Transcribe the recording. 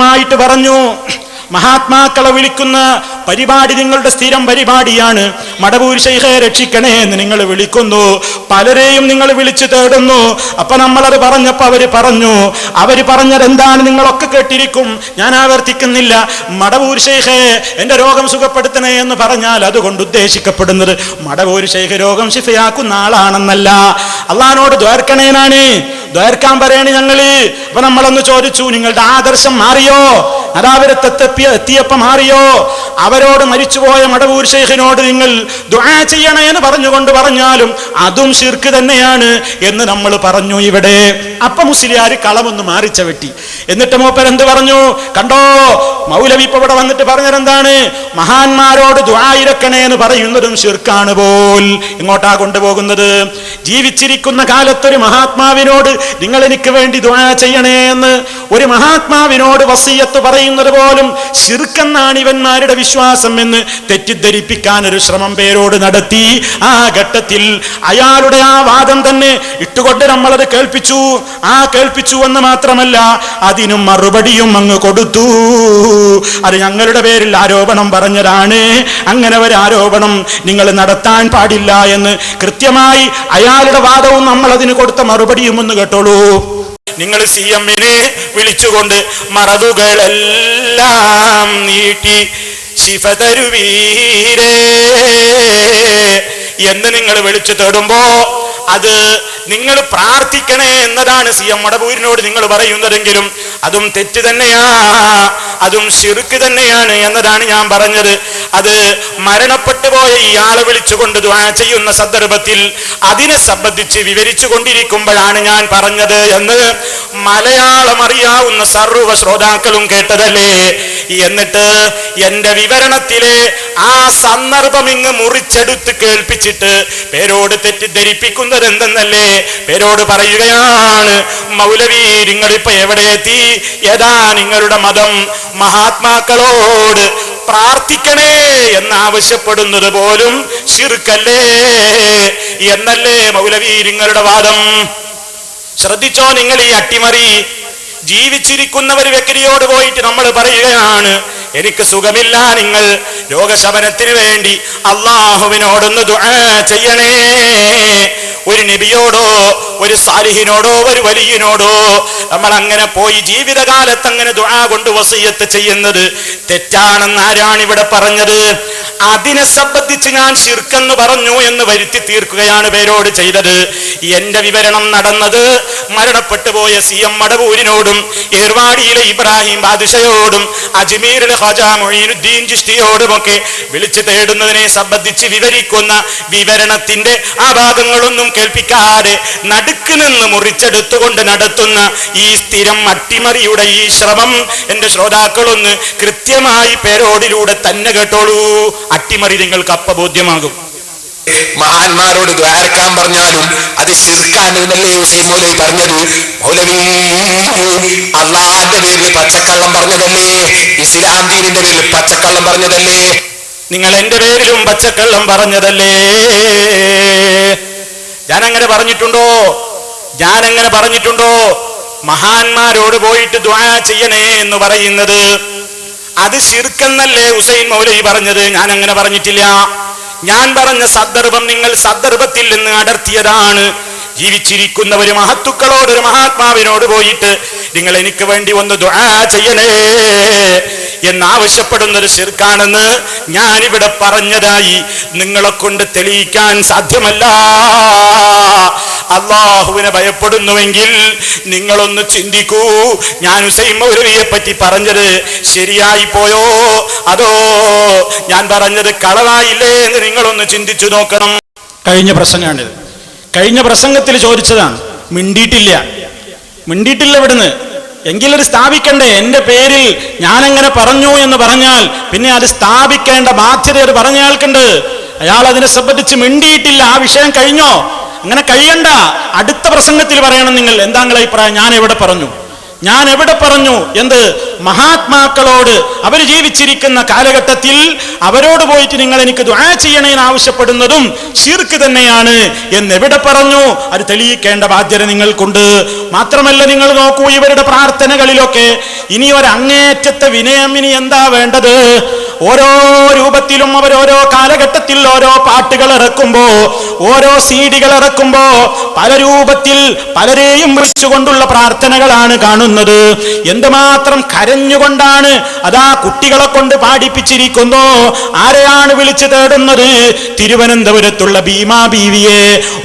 കൃത്യമായിട്ട് പറഞ്ഞു. മഹാത്മാക്കളെ വിളിക്കുന്ന പരിപാടി നിങ്ങളുടെ സ്ഥിരം പരിപാടിയാണ്. മടവൂർ ശൈഖയെ രക്ഷിക്കണേ എന്ന് നിങ്ങൾ വിളിക്കുന്നു. പലരെയും നിങ്ങൾ വിളിച്ചു തേടുന്നു. അപ്പൊ നമ്മളത് പറഞ്ഞപ്പോ അവർ പറഞ്ഞു. അവർ പറഞ്ഞത് എന്താണ് നിങ്ങളൊക്കെ കേട്ടിരിക്കും. ഞാൻ ആവർത്തിക്കുന്നില്ല. മടവൂർ ശൈഖെ എന്റെ രോഗം സുഖപ്പെടുത്തണേ എന്ന് പറഞ്ഞാൽ അതുകൊണ്ട് ഉദ്ദേശിക്കപ്പെടുന്നത് മടവൂർ ശൈഖ രോഗം ശിഫയാക്കുന്ന ആളാണെന്നല്ല. അള്ളഹാനോട് ദ്വേർക്കണേനാണ്. ദ്വേർക്കാൻ പറയണേ ഞങ്ങൾ. അപ്പൊ നമ്മളൊന്ന് ചോദിച്ചു നിങ്ങളുടെ ആദർശം മാറിയോ? അതാവരത്തെത്തിയ എത്തിയപ്പോ മാറിയോ? അവരോട് മരിച്ചുപോയ മടവൂർ ശേഖിനോട് നിങ്ങൾ ദുആ ചെയ്യണേ എന്ന് പറഞ്ഞുകൊണ്ട് പറഞ്ഞാലും അതും ശിർക്ക് തന്നെയാണ് എന്ന് നമ്മൾ പറഞ്ഞു ഇവിടെ. അപ്പൊ മുസ്ലിയാർ കളമൊന്ന് മാറിച്ച വെട്ടി. എന്നിട്ട് മൂപ്പർ എന്ത് പറഞ്ഞു? കണ്ടോ? മൗലവി ഇപ്പൊ ഇവിടെ വന്നിട്ട് പറഞ്ഞതെന്താണ് മഹാന്മാരോട് ദ്വായിരക്കണേ എന്ന് പറയുന്നതും ശിർക്കാണ് പോൽ. ഇങ്ങോട്ടാ കൊണ്ടുപോകുന്നത്. ജീവിച്ചിരിക്കുന്ന കാലത്തൊരു മഹാത്മാവിനോട് നിങ്ങൾ എനിക്ക് വേണ്ടി ദ്വാ ചെയ്യണേ എന്ന് ഒരു മഹാത്മാവിനോട് വസീയത്ത് പറയുന്നത് പോലും ശിർക്കെന്നാണ് ഇവന്മാരുടെ വിശ്വാസം എന്ന് തെറ്റിദ്ധരിപ്പിക്കാൻ ഒരു ശ്രമം പേരോട് നടത്തി. ആ ഘട്ടത്തിൽ അയാളുടെ ആ വാദം തന്നെ ഇട്ടുകൊണ്ട് നമ്മളത് കേൾപ്പിച്ചു. ആ കേൾപ്പിച്ചു എന്ന് മാത്രമല്ല അതിനും മറുപടിയും അങ്ങ് കൊടുത്തു. അത് ഞങ്ങളുടെ പേരിൽ ആരോപണം പറഞ്ഞതാണ്. അങ്ങനെ ഒരു ആരോപണം നിങ്ങൾ നടത്താൻ പാടില്ല എന്ന് കൃത്യമായി അയാളുടെ വാദവും നമ്മൾ അതിന് കൊടുത്ത മറുപടിയും ഒന്ന് കേട്ടോളൂ നിങ്ങൾ സി എമ്മിനെ വിളിച്ചുകൊണ്ട് മറവുകളെല്ലാം നീട്ടി ശിഫ തരുവീരേ എന്ന് നിങ്ങൾ വിളിച്ചു തേടുമ്പോ അത് നിങ്ങൾ പ്രാർത്ഥിക്കണേ എന്നതാണ് സി എം മടപൂരിനോട് നിങ്ങൾ പറയുന്നതെങ്കിലും അതും തെറ്റ് തന്നെയാ അതും ശിർക്ക് തന്നെയാണ് എന്നതാണ് ഞാൻ പറഞ്ഞത്. അത് മരണപ്പെട്ടു പോയ ഇയാളെ വിളിച്ചുകൊണ്ട് ദ്വാ ചെയ്യുന്ന സന്ദർഭത്തിൽ അതിനെ സംബന്ധിച്ച് വിവരിച്ചു കൊണ്ടിരിക്കുമ്പോഴാണ് ഞാൻ പറഞ്ഞത് എന്ന് മലയാളം അറിയാവുന്ന സർവ ശ്രോതാക്കളും കേട്ടതല്ലേ? എന്നിട്ട് എന്റെ വിവരണത്തിലെ ആ സന്ദർഭം ഇങ്ങ് മുറിച്ചെടുത്ത് കേൾപ്പിച്ചിട്ട് പേരോട് തെറ്റിദ്ധരിപ്പിക്കുന്നത് എന്തെന്നല്ലേ പേരോട് പറയുകയാണ് മൗലവി നിങ്ങളിപ്പോ എവിടെ എത്തി? ഏതാ നിങ്ങളുടെ മതം? മഹാത്മാക്കളോട് പ്രാർത്ഥിക്കണേ എന്നാവശ്യപ്പെടുന്നത് പോലും ശിർക്കല്ലേ? എന്നല്ലേ മൗലവി നിങ്ങളുടെ വാദം? ശ്രദ്ധിച്ചോ നിങ്ങൾ ഈ അട്ടിമറി? ജീവിച്ചിരിക്കുന്ന ഒരു വ്യക്തിയോട് പോയിട്ട് നമ്മൾ പറയുകയാണ് എനിക്ക് സുഖമില്ല നിങ്ങൾ രോഗശമനത്തിന് വേണ്ടി അള്ളാഹുവിനോടൊന്ന് ദുആ ചെയ്യണേ. ഒരു നബിയോടോ ഒരു സാലിഹിനോടോ ഒരു വലിയനോടോ നമ്മൾ അങ്ങനെ പോയി ജീവിതകാലത്ത് അങ്ങനെ ദുആ കൊണ്ട് വസയ്യത്ത് ചെയ്യുന്നത് തെറ്റാണെന്ന് ആരാണ് ഇവിടെ പറഞ്ഞത്? അതിനെ സംബന്ധിച്ച് ഞാൻ ശിർക്കെന്ന് പറഞ്ഞു എന്ന് വരുത്തി തീർക്കുകയാണ് പേരോട് ചെയ്തത്. എന്റെ വിവരണം നടന്നത് മരണപ്പെട്ടു പോയ സി എം മടവൂരിനോടും ഏർവാടിയിലെ ഇബ്രാഹിം ബാദുഷയോടും അജ്മീരിലെ ഹജ മൊയ്നുദ്ദീൻ ചിസ്തിയോടുമൊക്കെ വിളിച്ചു തേടുന്നതിനെ സംബന്ധിച്ച് വിവരിക്കുന്ന വിവരണത്തിന്റെ ആ ഭാഗങ്ങളൊന്നും കേൾപ്പിക്കാതെ നടുക്ക് നിന്ന് മുറിച്ചെടുത്തുകൊണ്ട് നടത്തുന്ന ഈ സ്ഥിരം അട്ടിമറിയുടെ ഈ ശ്രമം എന്റെ ശ്രോതാക്കളൊന്ന് കൃത്യമായി പേരോടിലൂടെ തന്നെ കേട്ടോളൂ. അട്ടിമറി നിങ്ങൾക്ക് അപ്പബോധ്യമാകും മഹാന്മാരോട് ദ്വാരക്കാൻ പറഞ്ഞാലും അത് ഹുസൈൻ മൗലവി പറഞ്ഞത് മൗലവി അള്ളാന്റെ പേരിൽ പച്ചക്കള്ളം പറഞ്ഞതല്ലേ ഇസ്ലാം ദീനിന്റെ പേരിൽ പച്ചക്കള്ളം പറഞ്ഞതല്ലേ നിങ്ങൾ എന്റെ പേരിലും പച്ചക്കള്ളം പറഞ്ഞതല്ലേ? ഞാൻ അങ്ങനെ പറഞ്ഞിട്ടുണ്ടോ? ഞാൻ അങ്ങനെ പറഞ്ഞിട്ടുണ്ടോ? മഹാന്മാരോട് പോയിട്ട് ദ്വാ ചെയ്യണേ എന്ന് പറയുന്നത്. അത് ശിർക്കെന്നല്ലേ ഹുസൈൻ മൗലവി പറഞ്ഞത്? ഞാൻ അങ്ങനെ പറഞ്ഞിട്ടില്ല. ഞാൻ പറഞ്ഞ സന്ദർഭം നിങ്ങൾ സന്ദർഭത്തിൽ നിന്ന് അടർത്തിയതാണ്. ജീവിച്ചിരിക്കുന്ന ഒരു മഹത്തുക്കളോട് ഒരു മഹാത്മാവിനോട് പോയിട്ട് നിങ്ങൾ എനിക്ക് വേണ്ടി ഒന്ന് ദുആ ചെയ്യണേ എന്നാവശ്യപ്പെടുന്നൊരു ശിർക്കാണെന്ന് ഞാനിവിടെ പറഞ്ഞതായി നിങ്ങളെ കൊണ്ട് തെളിയിക്കാൻ സാധ്യമല്ല. അള്ളാഹുവിനെ ഭയപ്പെടുന്നുവെങ്കിൽ നിങ്ങളൊന്ന് ചിന്തിക്കൂ. ഞാൻ ഹുസൈൻ മൗലവിയെ പറ്റി പറഞ്ഞത് ശരിയായി പോയോ? അതോ ഞാൻ പറഞ്ഞത് കളവായില്ലേ എന്ന് നിങ്ങളൊന്ന് ചിന്തിച്ചു നോക്കണം. കഴിഞ്ഞ പ്രസംഗമാണിത് കഴിഞ്ഞ പ്രസംഗത്തിൽ ചോദിച്ചതാണ് മിണ്ടിയിട്ടില്ല. മിണ്ടിയിട്ടില്ല ഇവിടുന്ന്. എങ്കിലൊരു സ്ഥാപിക്കണ്ടേ? എന്റെ പേരിൽ ഞാനെങ്ങനെ പറഞ്ഞു എന്ന് പറഞ്ഞാൽ പിന്നെ അത് സ്ഥാപിക്കേണ്ട ബാധ്യത ഒരു പറഞ്ഞയാൾക്കുണ്ട് അയാൾ അതിനെ സംബന്ധിച്ച് മിണ്ടിയിട്ടില്ല. ആ വിഷയം കഴിഞ്ഞോ? അങ്ങനെ കഴിയണ്ട. അടുത്ത പ്രസംഗത്തിൽ പറയണം നിങ്ങൾ. എന്താ അഭിപ്രായം? ഞാൻ എവിടെ പറഞ്ഞു? ഞാൻ എവിടെ പറഞ്ഞു? എന്ത്? മഹാത്മാക്കളോട് അവർ ജീവിച്ചിരിക്കുന്ന കാലഘട്ടത്തിൽ അവരോട് പോയിട്ട് നിങ്ങൾ എനിക്ക് ദ്വാ ചെയ്യണേന്ന് ആവശ്യപ്പെടുന്നതും ശിർക്ക് തന്നെയാണ് എന്ന് എവിടെ പറഞ്ഞു? അത് തെളിയിക്കേണ്ട ബാധ്യത നിങ്ങൾക്കുണ്ട്. മാത്രമല്ല നിങ്ങൾ നോക്കൂ ഇവരുടെ പ്രാർത്ഥനകളിലൊക്കെ ഇനി ഒരു അങ്ങേറ്റത്തെ വിനയം ഇനി എന്താ വേണ്ടത്? ഓരോ രൂപത്തിലും അവർ ഓരോ കാലഘട്ടത്തിൽ ഓരോ പാട്ടുകൾ ഇറക്കുമ്പോ ഓരോ സീഡികൾ ഇറക്കുമ്പോ പല രൂപത്തിൽ പലരെയും വിളിച്ചുകൊണ്ടുള്ള പ്രാർത്ഥനകളാണ് കാണുന്നത്. എന്തുമാത്രം കരഞ്ഞുകൊണ്ടാണ് അതാ കുട്ടികളെ കൊണ്ട് പാടിപ്പിച്ചിരിക്കുന്നു? ആരെയാണ് വിളിച്ചു തേടുന്നത്? തിരുവനന്തപുരത്തുള്ള ഭീമാ ബീവിയെ.